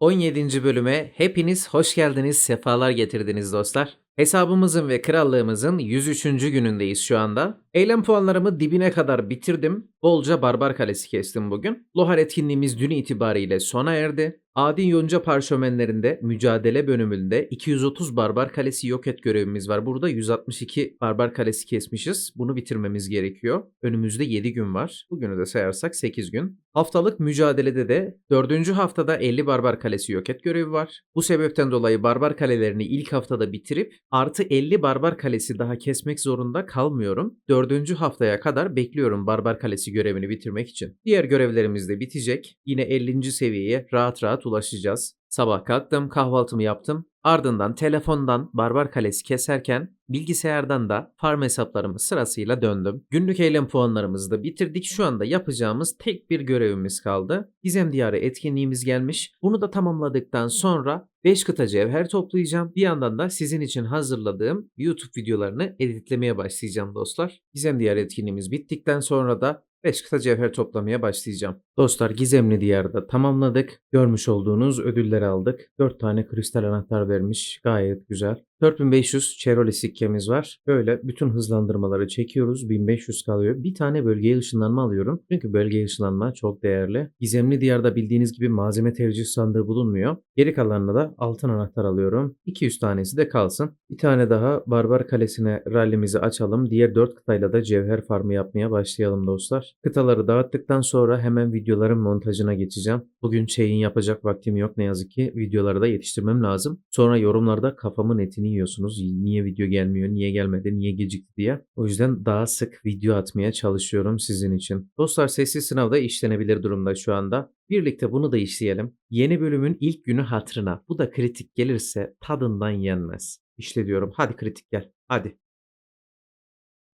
17. bölüme hepiniz hoş geldiniz, sefalar getirdiniz dostlar. Hesabımızın ve krallığımızın 103. günündeyiz şu anda. Eylem puanlarımı dibine kadar bitirdim. Bolca barbar kalesi kestim bugün. Lohar etkinliğimiz dün itibariyle sona erdi. Adi Yonca parşömenlerinde mücadele bölümünde 230 barbar kalesi yok et görevimiz var. Burada 162 barbar kalesi kesmişiz. Bunu bitirmemiz gerekiyor. Önümüzde 7 gün var. Bugünü de sayarsak 8 gün. Haftalık mücadelede de 4. haftada 50 barbar kalesi yok et görevi var. Bu sebepten dolayı barbar kalelerini ilk haftada bitirip artı 50 barbar kalesi daha kesmek zorunda kalmıyorum. 4. haftaya kadar bekliyorum barbar kalesi görevini bitirmek için. Diğer görevlerimiz de bitecek. Yine 50. seviyeye rahat rahat ulaşacağız. Sabah kalktım, kahvaltımı yaptım. Ardından telefondan Barbar Kalesi keserken bilgisayardan da farm hesaplarımı sırasıyla döndüm. Günlük eylem puanlarımızı da bitirdik. Şu anda yapacağımız tek bir görevimiz kaldı. Gizem Diyarı etkinliğimiz gelmiş. Bunu da tamamladıktan sonra 5 kıta cevher toplayacağım. Bir yandan da sizin için hazırladığım YouTube videolarını editlemeye başlayacağım dostlar. Gizem Diyarı etkinliğimiz bittikten sonra da 5 kıta cevher toplamaya başlayacağım. Dostlar Gizemli Diyar'da tamamladık. Görmüş olduğunuz ödülleri aldık. 4 tane kristal anahtar vermiş. Gayet güzel. 4500 Çeroli sikkemiz var. Böyle bütün hızlandırmaları çekiyoruz. 1500 kalıyor. Bir tane bölgeye ışınlanma alıyorum. Çünkü bölgeye ışınlanma çok değerli. Gizemli Diyar'da bildiğiniz gibi malzeme tercih sandığı bulunmuyor. Geri kalanına da altın anahtar alıyorum. 200 tanesi de kalsın. Bir tane daha Barbar Kalesi'ne rallimizi açalım. Diğer 4 kıtayla da cevher farmı yapmaya başlayalım dostlar. Kıtaları dağıttıktan sonra hemen videoların montajına geçeceğim. Bugün şeyin yapacak vaktim yok ne yazık ki. Videoları da yetiştirmem lazım. Sonra yorumlarda kafamın etini yiyorsunuz. Niye video gelmiyor, niye gelmedi, niye gecikti diye. O yüzden daha sık video atmaya çalışıyorum sizin için. Dostlar sessiz sınavda işlenebilir durumda şu anda. Birlikte bunu da işleyelim. Yeni bölümün ilk günü hatırına. Bu da kritik gelirse tadından yenmez. İşte diyorum hadi kritik gel. Hadi.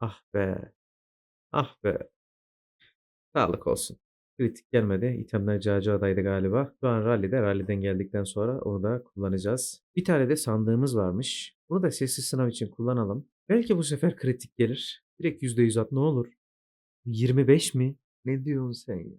Ah be. Ah be. Sağlık olsun. Kritik gelmedi. İtemler Caca'daydı galiba. Şu an rallide. Ralliden geldikten sonra onu da kullanacağız. Bir tane de sandığımız varmış. Bunu da sessiz sınav için kullanalım. Belki bu sefer kritik gelir. Direkt %100 at ne olur. 25 mi? Ne diyorsun sen ya?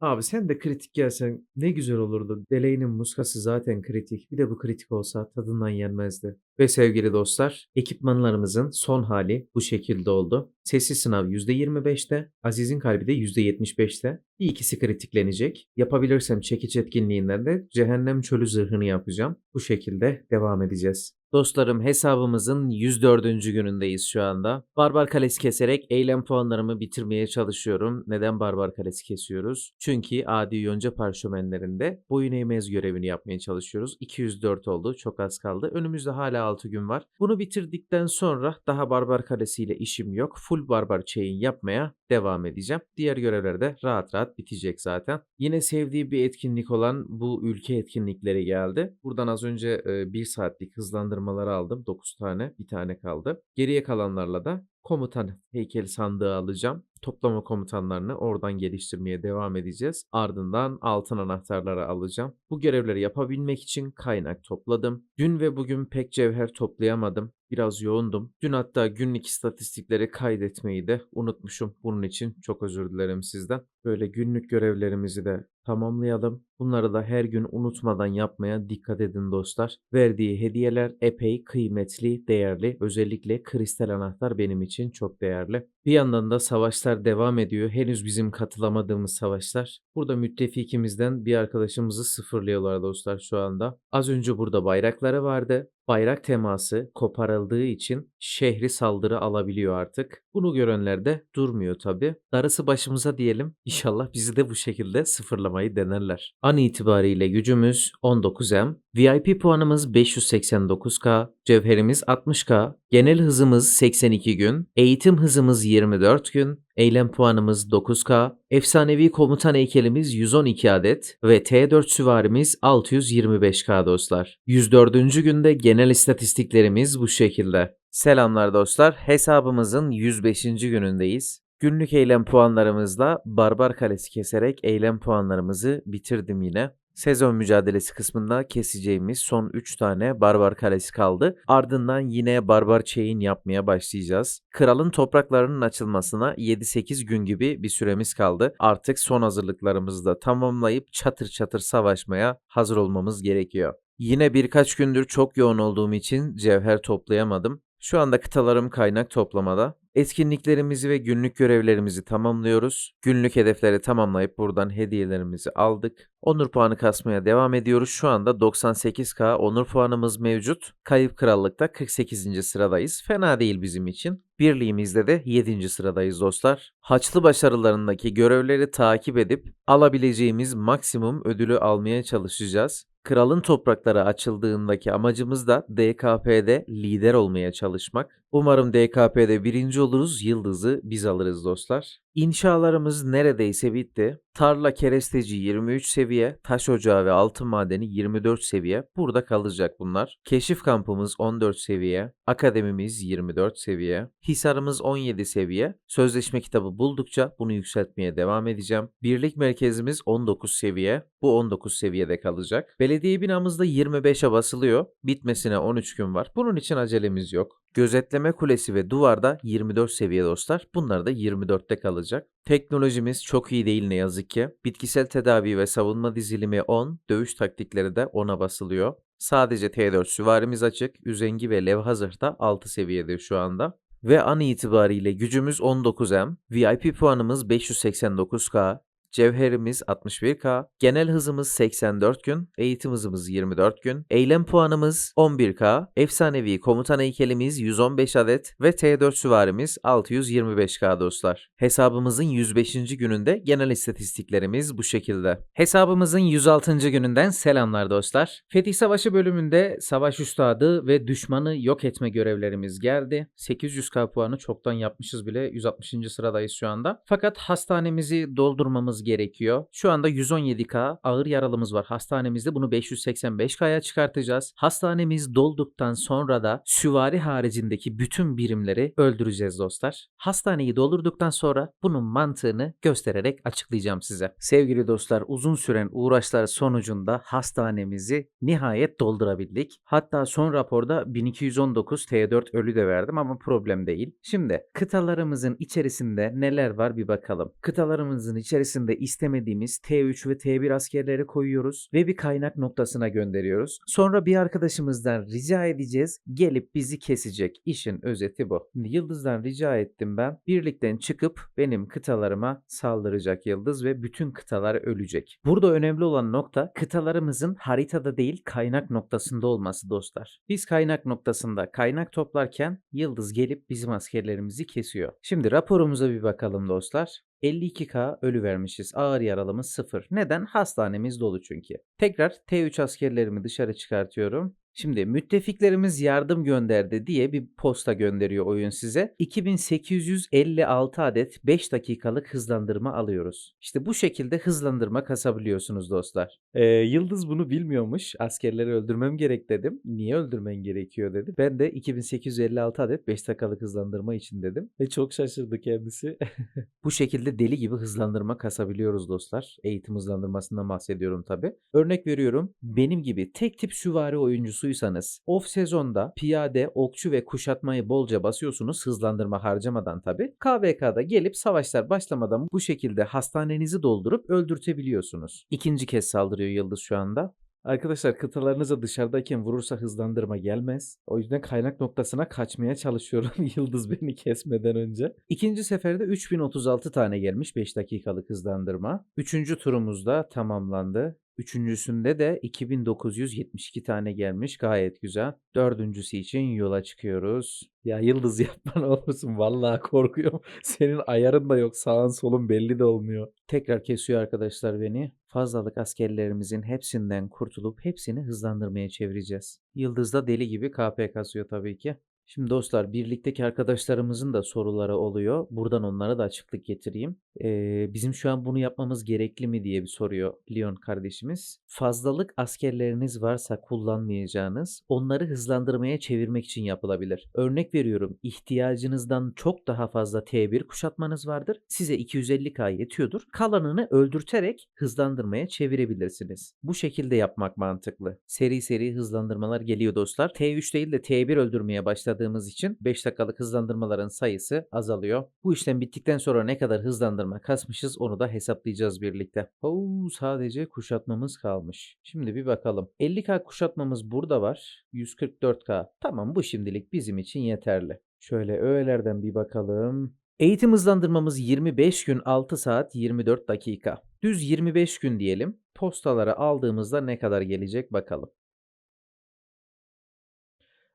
Abi sen de kritik gelsen ne güzel olurdu. Deleğinin muskası zaten kritik. Bir de bu kritik olsa tadından yenmezdi. Ve sevgili dostlar, ekipmanlarımızın son hali bu şekilde oldu. Sessiz sınav %25'te, Aziz'in kalbi de %75'te. Bir ikisi kritiklenecek. Yapabilirsem çekiç etkinliğinden de cehennem çölü zırhını yapacağım. Bu şekilde devam edeceğiz. Dostlarım hesabımızın 104. günündeyiz şu anda. Barbar Kalesi keserek eylem puanlarımı bitirmeye çalışıyorum. Neden Barbar Kalesi kesiyoruz? Çünkü adi yonca parşömenlerinde boyun eğmez görevini yapmaya çalışıyoruz. 204 oldu. Çok az kaldı. Önümüzde hala 6 gün var. Bunu bitirdikten sonra daha Barbar Kalesi ile işim yok. Full Barbar Chain yapmaya devam edeceğim. Diğer görevler de rahat rahat bitecek zaten. Yine sevdiği bir etkinlik olan bu ülke etkinlikleri geldi. Buradan az önce 1 saatlik hızlandırmaları aldım. 9 tane. Bir tane kaldı. Geriye kalanlarla da komutan heykeli sandığı alacağım. Toplama komutanlarını oradan geliştirmeye devam edeceğiz. Ardından altın anahtarları alacağım. Bu görevleri yapabilmek için kaynak topladım. Dün ve bugün pek cevher toplayamadım. Biraz yoğundum. Dün hatta günlük istatistikleri kaydetmeyi de unutmuşum. Bunun için çok özür dilerim sizden. Böyle günlük görevlerimizi de tamamlayalım. Bunları da her gün unutmadan yapmaya dikkat edin dostlar. Verdiği hediyeler epey kıymetli, değerli. Özellikle kristal anahtar benim için çok değerli. Bir yandan da savaşlar devam ediyor. Henüz bizim katılamadığımız savaşlar. Burada müttefikimizden bir arkadaşımızı sıfırlıyorlar dostlar şu anda. Az önce burada bayrakları vardı. Bayrak teması koparıldığı için şehri saldırı alabiliyor artık. Bunu görenler de durmuyor tabi. Darısı başımıza diyelim. İnşallah bizi de bu şekilde sıfırlamayı denerler. An itibariyle gücümüz 19M, VIP puanımız 589K, cevherimiz 60K, genel hızımız 82 gün, eğitim hızımız 24 gün, eylem puanımız 9K, efsanevi komutan heykelimiz 112 adet ve T4 süvarimiz 625K dostlar. 104. günde genel istatistiklerimiz bu şekilde. Selamlar dostlar. Hesabımızın 105. günündeyiz. Günlük eylem puanlarımızla Barbar Kalesi keserek eylem puanlarımızı bitirdim yine. Sezon mücadelesi kısmında keseceğimiz son 3 tane barbar kalesi kaldı. Ardından yine barbar chain yapmaya başlayacağız. Kralın topraklarının açılmasına 7-8 gün gibi bir süremiz kaldı. Artık son hazırlıklarımızı da tamamlayıp çatır çatır savaşmaya hazır olmamız gerekiyor. Yine birkaç gündür çok yoğun olduğum için cevher toplayamadım. Şu anda kıtalarım kaynak toplamada. Etkinliklerimizi ve günlük görevlerimizi tamamlıyoruz. Günlük hedefleri tamamlayıp buradan hediyelerimizi aldık. Onur puanı kasmaya devam ediyoruz. Şu anda 98k onur puanımız mevcut. Kayıp krallıkta 48. sıradayız. Fena değil bizim için. Birliğimizde de 7. sıradayız dostlar. Haçlı başarılarındaki görevleri takip edip alabileceğimiz maksimum ödülü almaya çalışacağız. Kralın toprakları açıldığındaki amacımız da DKP'de lider olmaya çalışmak. Umarım DKP'de birinci oluruz, yıldızı biz alırız dostlar. İnşalarımız neredeyse bitti. Tarla keresteci 23 seviye, taş ocağı ve altın madeni 24 seviye. Burada kalacak bunlar. Keşif kampımız 14 seviye, akademimiz 24 seviye, hisarımız 17 seviye. Sözleşme kitabı buldukça bunu yükseltmeye devam edeceğim. Birlik merkezimiz 19 seviye. Bu 19 seviyede kalacak. Belediye binamızda 25'e basılıyor. Bitmesine 13 gün var. Bunun için acelemiz yok. Gözetleme kulesi ve duvarda 24 seviye dostlar. Bunlar da 24'te kalacak. Teknolojimiz çok iyi değil ne yazık ki. Bitkisel tedavi ve savunma dizilimi 10, dövüş taktikleri de 10'a basılıyor. Sadece T4 süvarimiz açık. Üzengi ve levha zırhta 6 seviyede şu anda. Ve an itibariyle gücümüz 19M, VIP puanımız 589K, Cevherimiz 61K, genel hızımız 84 gün, eğitim hızımız 24 gün, eylem puanımız 11K, efsanevi komutan heykelimiz 115 adet ve T4 süvarimiz 625K dostlar. Hesabımızın 105. gününde genel istatistiklerimiz bu şekilde. Hesabımızın 106. gününden selamlar dostlar. Fetih Savaşı bölümünde savaş üstadı ve düşmanı yok etme görevlerimiz geldi. 800K puanı çoktan yapmışız bile. 160. sıradayız şu anda. Fakat hastanemizi doldurmamız gerekiyor. Şu anda 117K ağır yaralımız var hastanemizde. Bunu 585K'ya çıkartacağız. Hastanemiz dolduktan sonra da süvari haricindeki bütün birimleri öldüreceğiz dostlar. Hastaneyi doldurduktan sonra bunun mantığını göstererek açıklayacağım size. Sevgili dostlar uzun süren uğraşlar sonucunda hastanemizi nihayet doldurabildik. Hatta son raporda 1219 T4 ölü de verdim ama problem değil. Şimdi kıtalarımızın içerisinde neler var bir bakalım. Kıtalarımızın içerisinde istemediğimiz T3 ve T1 askerleri koyuyoruz ve bir kaynak noktasına gönderiyoruz. Sonra bir arkadaşımızdan rica edeceğiz gelip bizi kesecek. İşin özeti bu. Yıldız'dan rica ettim ben. Birlikten çıkıp benim kıtalarıma saldıracak Yıldız ve bütün kıtalar ölecek. Burada önemli olan nokta kıtalarımızın haritada değil kaynak noktasında olması dostlar. Biz kaynak noktasında kaynak toplarken Yıldız gelip bizim askerlerimizi kesiyor. Şimdi raporumuza bir bakalım dostlar. 52k ölü vermişiz. Ağır yaralımız 0. Neden? Hastanemiz dolu çünkü. Tekrar T3 askerlerimi dışarı çıkartıyorum. Şimdi müttefiklerimiz yardım gönderdi diye bir posta gönderiyor oyun size. 2856 adet 5 dakikalık hızlandırma alıyoruz. İşte bu şekilde hızlandırma kasabiliyorsunuz dostlar. Ee, Yıldız bunu bilmiyormuş. Askerleri öldürmem gerek dedim. Niye öldürmen gerekiyor dedi. Ben de 2856 adet 5 dakikalık hızlandırma için dedim. Ve çok şaşırdı kendisi. bu şekilde deli gibi hızlandırma kasabiliyoruz dostlar. Eğitim hızlandırmasından bahsediyorum tabi. Örnek veriyorum. Benim gibi tek tip süvari oyuncusuysanız off sezonda piyade, okçu ve kuşatmayı bolca basıyorsunuz hızlandırma harcamadan tabi. KVK'da gelip savaşlar başlamadan bu şekilde hastanenizi doldurup öldürtebiliyorsunuz. İkinci kez saldırıyor Yıldız şu anda. Arkadaşlar kıtalarınıza dışarıdayken vurursa hızlandırma gelmez. O yüzden kaynak noktasına kaçmaya çalışıyorum Yıldız beni kesmeden önce. İkinci seferde 3036 tane gelmiş 5 dakikalık hızlandırma. Üçüncü turumuzda tamamlandı. Üçüncüsünde de 2972 tane gelmiş. Gayet güzel. Dördüncüsü için yola çıkıyoruz. Ya Yıldız yapma ne olursun. Vallahi korkuyorum. Senin ayarın da yok. Sağın solun belli de olmuyor. Tekrar kesiyor arkadaşlar beni. Fazlalık askerlerimizin hepsinden kurtulup hepsini hızlandırmaya çevireceğiz. Yıldız da deli gibi KP kasıyor tabii ki. Şimdi dostlar birlikteki arkadaşlarımızın da soruları oluyor. Buradan onlara da açıklık getireyim. Ee, bizim şu an bunu yapmamız gerekli mi diye bir soruyor Leon kardeşimiz. Fazlalık askerleriniz varsa kullanmayacağınız onları hızlandırmaya çevirmek için yapılabilir. Örnek veriyorum ihtiyacınızdan çok daha fazla T1 kuşatmanız vardır. Size 250k yetiyordur. Kalanını öldürterek hızlandırmaya çevirebilirsiniz. Bu şekilde yapmak mantıklı. Seri seri hızlandırmalar geliyor dostlar. T3 değil de T1 öldürmeye başladığımız için 5 dakikalık hızlandırmaların sayısı azalıyor. Bu işlem bittikten sonra ne kadar hızlandırma kasmışız onu da hesaplayacağız birlikte. Oo, sadece kuşatmamız kalmış. Şimdi bir bakalım. 50k kuşatmamız burada var. 144k. Tamam bu şimdilik bizim için yeterli. Şöyle öğelerden bir bakalım. Eğitim hızlandırmamız 25 gün 6 saat 24 dakika. Düz 25 gün diyelim. Postaları aldığımızda ne kadar gelecek bakalım.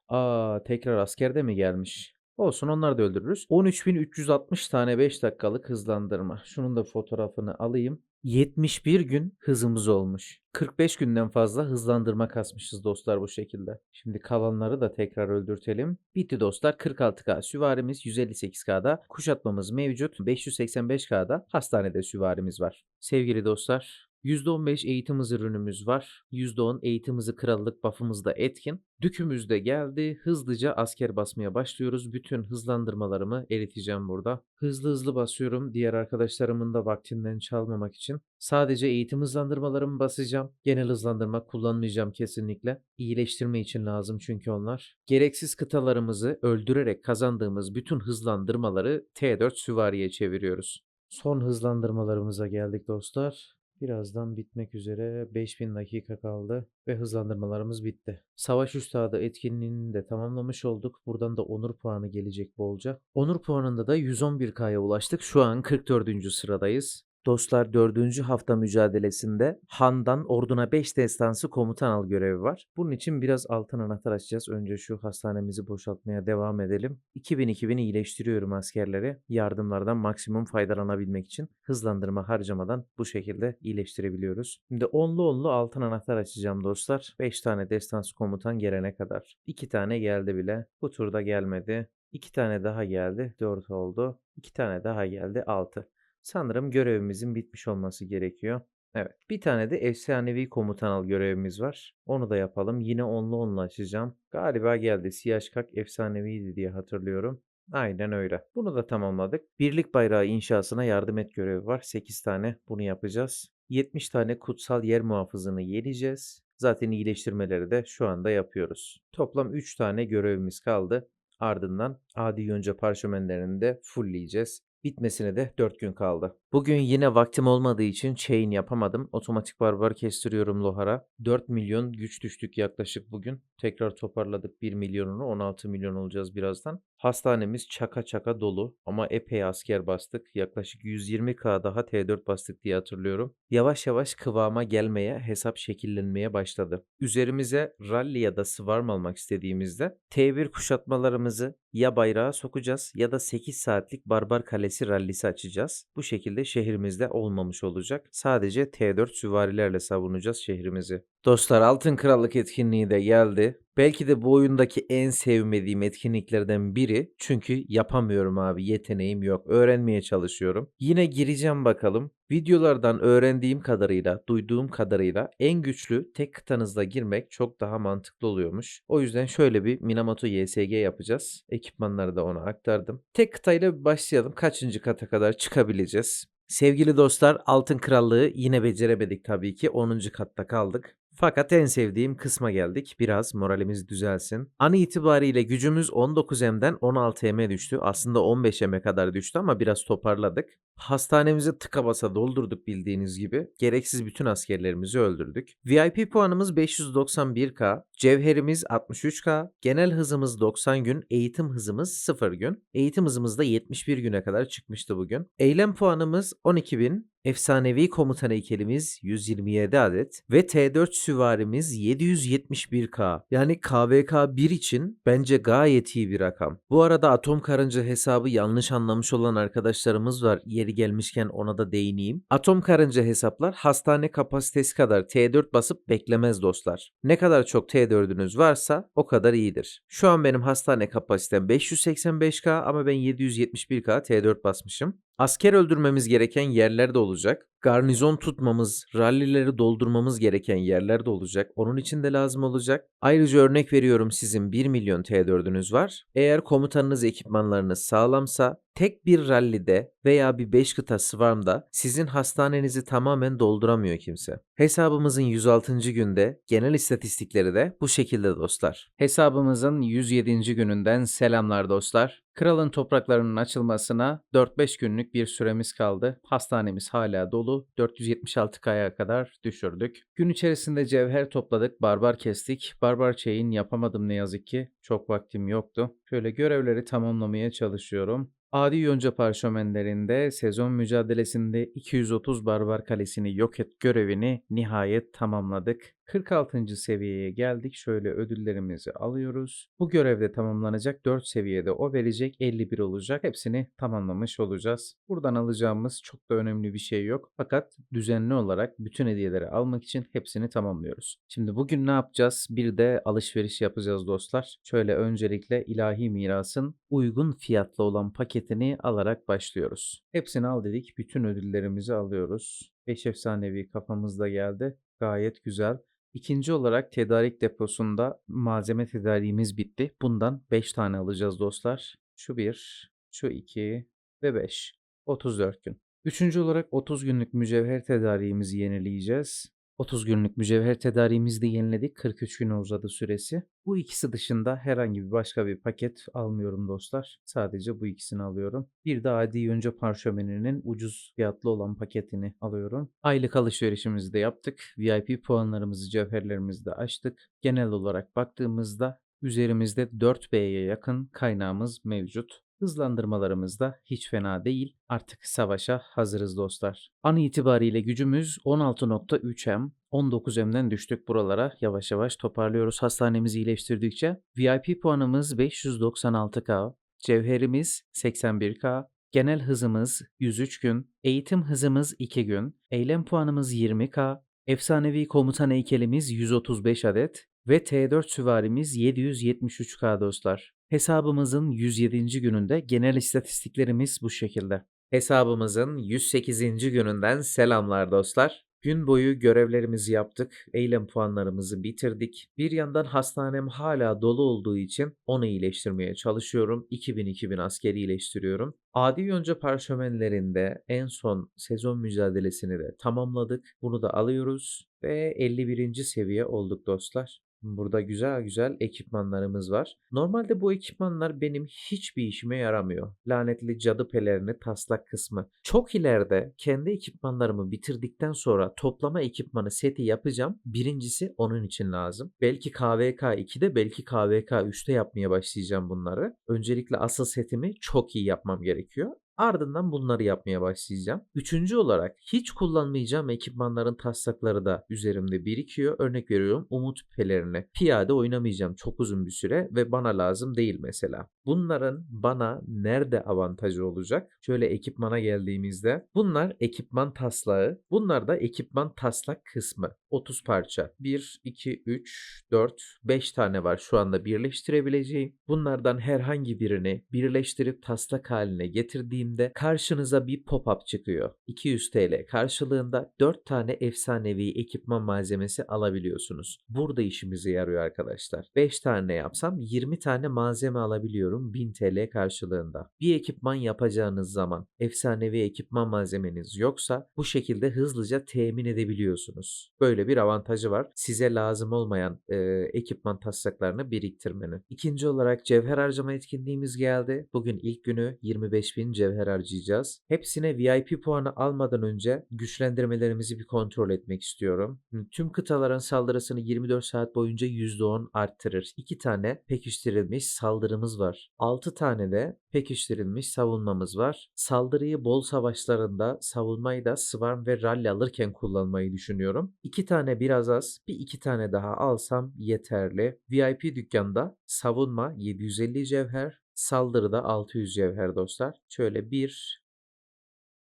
Aa tekrar askerde mi gelmiş? Olsun onları da öldürürüz. 13.360 tane 5 dakikalık hızlandırma. Şunun da fotoğrafını alayım. 71 gün hızımız olmuş. 45 günden fazla hızlandırma kasmışız dostlar bu şekilde. Şimdi kalanları da tekrar öldürtelim. Bitti dostlar. 46k süvarimiz, 158k'da kuşatmamız mevcut. 585k'da hastanede süvarimiz var. Sevgili dostlar, %15 eğitim hızı ürünümüz var. %10 eğitim hızı krallık buff'ımız da etkin. Dükümüz de geldi. Hızlıca asker basmaya başlıyoruz. Bütün hızlandırmalarımı eriteceğim burada. Hızlı hızlı basıyorum. Diğer arkadaşlarımın da vaktinden çalmamak için. Sadece eğitim hızlandırmalarımı basacağım. Genel hızlandırma kullanmayacağım kesinlikle. İyileştirme için lazım çünkü onlar. Gereksiz kıtalarımızı öldürerek kazandığımız bütün hızlandırmaları T4 süvariye çeviriyoruz. Son hızlandırmalarımıza geldik dostlar. Birazdan bitmek üzere 5000 dakika kaldı ve hızlandırmalarımız bitti. Savaş Üstadı etkinliğini de tamamlamış olduk. Buradan da onur puanı gelecek bolca. Onur puanında da 111K'ya ulaştık. Şu an 44. sıradayız. Dostlar 4. hafta mücadelesinde Han'dan orduna 5 destansı komutan al görevi var. Bunun için biraz altın anahtar açacağız. Önce şu hastanemizi boşaltmaya devam edelim. 2000-2000 iyileştiriyorum askerleri. Yardımlardan maksimum faydalanabilmek için hızlandırma harcamadan bu şekilde iyileştirebiliyoruz. Şimdi onlu onlu altın anahtar açacağım dostlar. 5 tane destansı komutan gelene kadar. 2 tane geldi bile. Bu turda gelmedi. 2 tane daha geldi. 4 oldu. 2 tane daha geldi. 6. Sanırım görevimizin bitmiş olması gerekiyor. Evet. Bir tane de efsanevi komutan al görevimiz var. Onu da yapalım. Yine onlu onlu açacağım. Galiba geldi. Siyaşkak efsaneviydi diye hatırlıyorum. Aynen öyle. Bunu da tamamladık. Birlik bayrağı inşasına yardım et görevi var. 8 tane bunu yapacağız. 70 tane kutsal yer muhafızını yeneceğiz. Zaten iyileştirmeleri de şu anda yapıyoruz. Toplam 3 tane görevimiz kaldı. Ardından adi yonca parşömenlerini de fullleyeceğiz. Bitmesine de 4 gün kaldı. Bugün yine vaktim olmadığı için chain yapamadım. Otomatik barbar kestiriyorum Lohar'a. 4 milyon güç düştük yaklaşık bugün. Tekrar toparladık 1 milyonunu 16 milyon olacağız birazdan. Hastanemiz çaka çaka dolu ama epey asker bastık. Yaklaşık 120k daha T4 bastık diye hatırlıyorum. Yavaş yavaş kıvama gelmeye, hesap şekillenmeye başladı. Üzerimize rally ya da swarm almak istediğimizde T1 kuşatmalarımızı ya bayrağa sokacağız ya da 8 saatlik barbar kalesi rallisi açacağız. Bu şekilde şehrimizde olmamış olacak. Sadece T4 süvarilerle savunacağız şehrimizi. Dostlar Altın Krallık etkinliği de geldi. Belki de bu oyundaki en sevmediğim etkinliklerden biri. Çünkü yapamıyorum abi. Yeteneğim yok. Öğrenmeye çalışıyorum. Yine gireceğim bakalım. Videolardan öğrendiğim kadarıyla, duyduğum kadarıyla en güçlü tek kıtanızda girmek çok daha mantıklı oluyormuş. O yüzden şöyle bir Minamoto YSG yapacağız. Ekipmanları da ona aktardım. Tek kıtayla başlayalım. Kaçıncı kata kadar çıkabileceğiz? Sevgili dostlar Altın Krallığı yine beceremedik tabii ki. 10. katta kaldık. Fakat en sevdiğim kısma geldik. Biraz moralimiz düzelsin. An itibariyle gücümüz 19M'den 16M'e düştü. Aslında 15M'e kadar düştü ama biraz toparladık. Hastanemizi tıka basa doldurduk bildiğiniz gibi. Gereksiz bütün askerlerimizi öldürdük. VIP puanımız 591k, cevherimiz 63k, genel hızımız 90 gün, eğitim hızımız 0 gün. Eğitim hızımız da 71 güne kadar çıkmıştı bugün. Eylem puanımız 12.000, Efsanevi komutan heykelimiz 127 adet ve T4 süvarimiz 771k. Yani KVK 1 için bence gayet iyi bir rakam. Bu arada atom karınca hesabı yanlış anlamış olan arkadaşlarımız var. Yeri gelmişken ona da değineyim. Atom karınca hesaplar hastane kapasitesi kadar T4 basıp beklemez dostlar. Ne kadar çok T4'ünüz varsa o kadar iyidir. Şu an benim hastane kapasitem 585K ama ben 771K T4 basmışım. Asker öldürmemiz gereken yerler de olacak. Garnizon tutmamız, rallileri doldurmamız gereken yerler de olacak. Onun için de lazım olacak. Ayrıca örnek veriyorum sizin 1 milyon T4'ünüz var. Eğer komutanınız ekipmanlarınız sağlamsa tek bir rallide veya bir 5 kıta swarm'da sizin hastanenizi tamamen dolduramıyor kimse. Hesabımızın 106. günde genel istatistikleri de bu şekilde dostlar. Hesabımızın 107. gününden selamlar dostlar. Kralın topraklarının açılmasına 4-5 günlük bir süremiz kaldı. Hastanemiz hala dolu. 476 kaya kadar düşürdük. Gün içerisinde cevher topladık, barbar kestik. Barbar chain yapamadım ne yazık ki. Çok vaktim yoktu. Şöyle görevleri tamamlamaya çalışıyorum. Adi Yonca parşömenlerinde sezon mücadelesinde 230 Barbar Kalesi'ni yok et görevini nihayet tamamladık. 46. seviyeye geldik. Şöyle ödüllerimizi alıyoruz. Bu görevde tamamlanacak 4 seviyede o verecek 51 olacak. Hepsini tamamlamış olacağız. Buradan alacağımız çok da önemli bir şey yok. Fakat düzenli olarak bütün hediyeleri almak için hepsini tamamlıyoruz. Şimdi bugün ne yapacağız? Bir de alışveriş yapacağız dostlar. Şöyle öncelikle ilahi mirasın uygun fiyatlı olan paketini alarak başlıyoruz. Hepsini al dedik. Bütün ödüllerimizi alıyoruz. 5 efsanevi kafamızda geldi. Gayet güzel. İkinci olarak tedarik deposunda malzeme tedariğimiz bitti. Bundan 5 tane alacağız dostlar. Şu 1, şu 2 ve 5. 34 gün. Üçüncü olarak 30 günlük mücevher tedariğimizi yenileyeceğiz. 30 günlük mücevher tedariğimizi de yeniledik. 43 güne uzadı süresi. Bu ikisi dışında herhangi bir başka bir paket almıyorum dostlar. Sadece bu ikisini alıyorum. Bir de adi yonca parşömeninin ucuz fiyatlı olan paketini alıyorum. Aylık alışverişimizi de yaptık. VIP puanlarımızı, cevherlerimizi de açtık. Genel olarak baktığımızda üzerimizde 4B'ye yakın kaynağımız mevcut. Hızlandırmalarımız da hiç fena değil. Artık savaşa hazırız dostlar. An itibariyle gücümüz 16.3M. 19M'den düştük buralara. Yavaş yavaş toparlıyoruz hastanemizi iyileştirdikçe. VIP puanımız 596K. Cevherimiz 81K. Genel hızımız 103 gün. Eğitim hızımız 2 gün. Eylem puanımız 20K. Efsanevi komutan heykelimiz 135 adet. Ve T4 süvarimiz 773K dostlar. Hesabımızın 107. gününde genel istatistiklerimiz bu şekilde. Hesabımızın 108. gününden selamlar dostlar. Gün boyu görevlerimizi yaptık, eylem puanlarımızı bitirdik. Bir yandan hastanem hala dolu olduğu için onu iyileştirmeye çalışıyorum. 2000-2000 askeri iyileştiriyorum. Adi Yonca parşömenlerinde en son sezon mücadelesini de tamamladık. Bunu da alıyoruz ve 51. seviye olduk dostlar. Burada güzel güzel ekipmanlarımız var. Normalde bu ekipmanlar benim hiçbir işime yaramıyor. Lanetli cadı pelerini taslak kısmı. Çok ileride kendi ekipmanlarımı bitirdikten sonra toplama ekipmanı seti yapacağım. Birincisi onun için lazım. Belki KVK 2'de belki KVK 3'te yapmaya başlayacağım bunları. Öncelikle asıl setimi çok iyi yapmam gerekiyor. Ardından bunları yapmaya başlayacağım. Üçüncü olarak hiç kullanmayacağım ekipmanların taslakları da üzerimde birikiyor. Örnek veriyorum umut pelerini. Piyade oynamayacağım çok uzun bir süre ve bana lazım değil mesela. Bunların bana nerede avantajı olacak? Şöyle ekipmana geldiğimizde bunlar ekipman taslağı. Bunlar da ekipman taslak kısmı. 30 parça. 1, 2, 3, 4, 5 tane var şu anda birleştirebileceğim. Bunlardan herhangi birini birleştirip taslak haline getirdiğimde karşınıza bir pop-up çıkıyor. 200 TL karşılığında 4 tane efsanevi ekipman malzemesi alabiliyorsunuz. Burada işimize yarıyor arkadaşlar. 5 tane yapsam 20 tane malzeme alabiliyorum 1000 TL karşılığında. Bir ekipman yapacağınız zaman efsanevi ekipman malzemeniz yoksa bu şekilde hızlıca temin edebiliyorsunuz. Böyle bir avantajı var. Size lazım olmayan e, ekipman taslaklarını biriktirmenin. İkinci olarak cevher harcama etkinliğimiz geldi. Bugün ilk günü 25.000 cevher harcayacağız. Hepsine VIP puanı almadan önce güçlendirmelerimizi bir kontrol etmek istiyorum. Tüm kıtaların saldırısını 24 saat boyunca %10 arttırır. 2 tane pekiştirilmiş saldırımız var. 6 tane de pekiştirilmiş savunmamız var. Saldırıyı bol savaşlarında savunmayı da Swarm ve Rally alırken kullanmayı düşünüyorum. 2 tane biraz az, bir 2 tane daha alsam yeterli. VIP dükkanda savunma 750 cevher, saldırıda 600 cevher dostlar. Şöyle 1,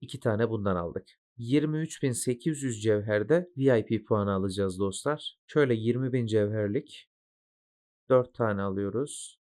2 tane bundan aldık. 23.800 cevherde VIP puanı alacağız dostlar. Şöyle 20.000 cevherlik 4 tane alıyoruz.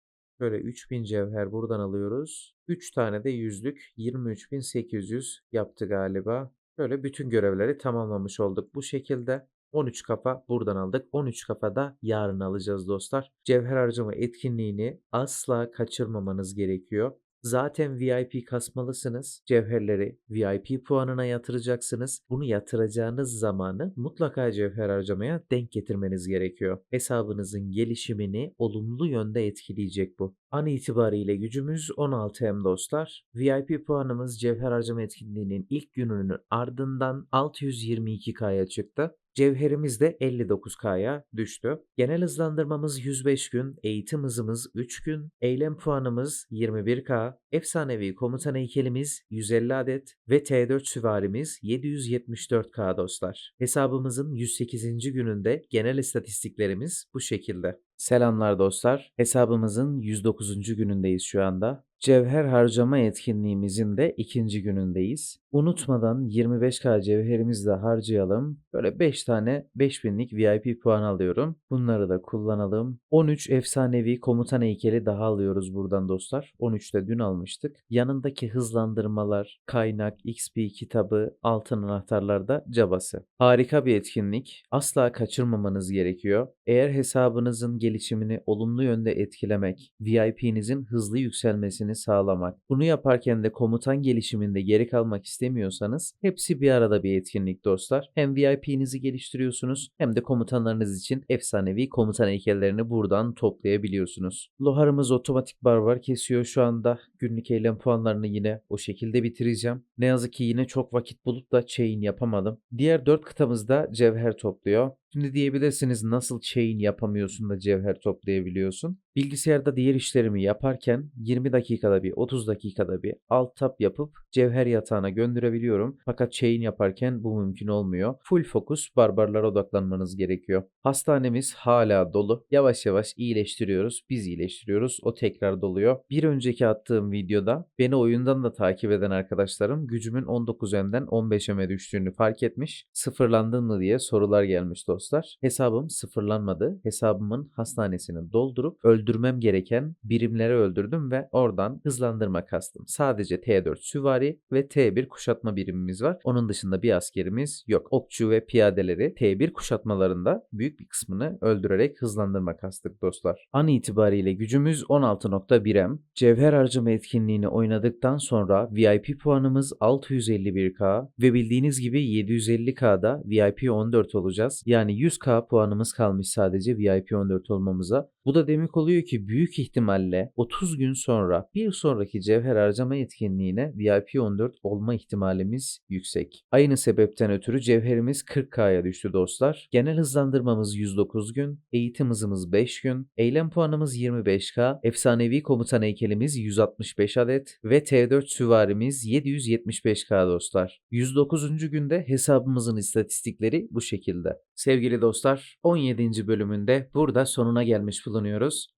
Böyle 3000 cevher buradan alıyoruz. 3 tane de yüzlük 23.800 yaptı galiba. Böyle bütün görevleri tamamlamış olduk bu şekilde. 13 kafa buradan aldık. 13 kafa da yarın alacağız dostlar. Cevher harcama etkinliğini asla kaçırmamanız gerekiyor. Zaten VIP kasmalısınız. Cevherleri VIP puanına yatıracaksınız. Bunu yatıracağınız zamanı mutlaka cevher harcamaya denk getirmeniz gerekiyor. Hesabınızın gelişimini olumlu yönde etkileyecek bu. An itibariyle gücümüz 16M dostlar. VIP puanımız cevher harcama etkinliğinin ilk gününün ardından 622K'ya çıktı. Cevherimiz de 59K'ya düştü. Genel hızlandırmamız 105 gün, eğitim hızımız 3 gün, eylem puanımız 21K, efsanevi komutan heykelimiz 150 adet ve T4 süvarimiz 774K dostlar. Hesabımızın 108. gününde genel istatistiklerimiz bu şekilde. Selamlar dostlar. Hesabımızın 109. günündeyiz şu anda. Cevher harcama etkinliğimizin de ikinci günündeyiz. Unutmadan 25k cevherimizi de harcayalım. Böyle 5 tane 5000'lik VIP puan alıyorum. Bunları da kullanalım. 13 efsanevi komutan heykeli daha alıyoruz buradan dostlar. 13 de dün almıştık. Yanındaki hızlandırmalar, kaynak, XP kitabı, altın anahtarlar da cabası. Harika bir etkinlik. Asla kaçırmamanız gerekiyor. Eğer hesabınızın gelişimini olumlu yönde etkilemek, VIP'nizin hızlı yükselmesini sağlamak, bunu yaparken de komutan gelişiminde geri kalmak istemiyorsanız hepsi bir arada bir etkinlik dostlar. Hem VIP'nizi geliştiriyorsunuz hem de komutanlarınız için efsanevi komutan heykellerini buradan toplayabiliyorsunuz. Loharımız otomatik barbar kesiyor şu anda. Günlük eylem puanlarını yine o şekilde bitireceğim. Ne yazık ki yine çok vakit bulup da chain yapamadım. Diğer 4 kıtamızda cevher topluyor. Şimdi diyebilirsiniz nasıl chain yapamıyorsun da cevher toplayabiliyorsun. Bilgisayarda diğer işlerimi yaparken 20 dakikada bir 30 dakikada bir alt tab yapıp cevher yatağına gönderebiliyorum. Fakat chain yaparken bu mümkün olmuyor. Full fokus barbarlara odaklanmanız gerekiyor. Hastanemiz hala dolu. Yavaş yavaş iyileştiriyoruz. Biz iyileştiriyoruz. O tekrar doluyor. Bir önceki attığım videoda beni oyundan da takip eden arkadaşlarım gücümün 19M'den 15M'e düştüğünü fark etmiş. Sıfırlandın mı diye sorular gelmiş dostlar. Hesabım sıfırlanmadı. Hesabımın hastanesini doldurup öldürmem gereken birimleri öldürdüm ve oradan hızlandırma kastım. Sadece T4 süvari ve T1 kuşatma birimimiz var. Onun dışında bir askerimiz yok. Okçu ve piyadeleri T1 kuşatmalarında büyük bir kısmını öldürerek hızlandırma kastık dostlar. An itibariyle gücümüz 16.1M. Cevher harcama etkinliğini oynadıktan sonra VIP puanımız 651K ve bildiğiniz gibi 750K'da VIP 14 olacağız. Yani 100K puanımız kalmış sadece VIP 14 olmamıza. Bu da demek oluyor ki büyük ihtimalle 30 gün sonra bir sonraki cevher harcama etkinliğine VIP 14 olma ihtimalimiz yüksek. Aynı sebepten ötürü cevherimiz 40K'ya düştü dostlar. Genel hızlandırmamız 109 gün, eğitim hızımız 5 gün, eylem puanımız 25K, efsanevi komutan heykelimiz 165 adet ve T4 süvarimiz 775K dostlar. 109. günde hesabımızın istatistikleri bu şekilde. Sevgili dostlar 17. bölümünde burada sonuna gelmiş bulunuyoruz.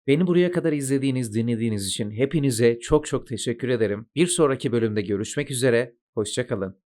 Beni buraya kadar izlediğiniz, dinlediğiniz için hepinize çok çok teşekkür ederim. Bir sonraki bölümde görüşmek üzere, hoşçakalın.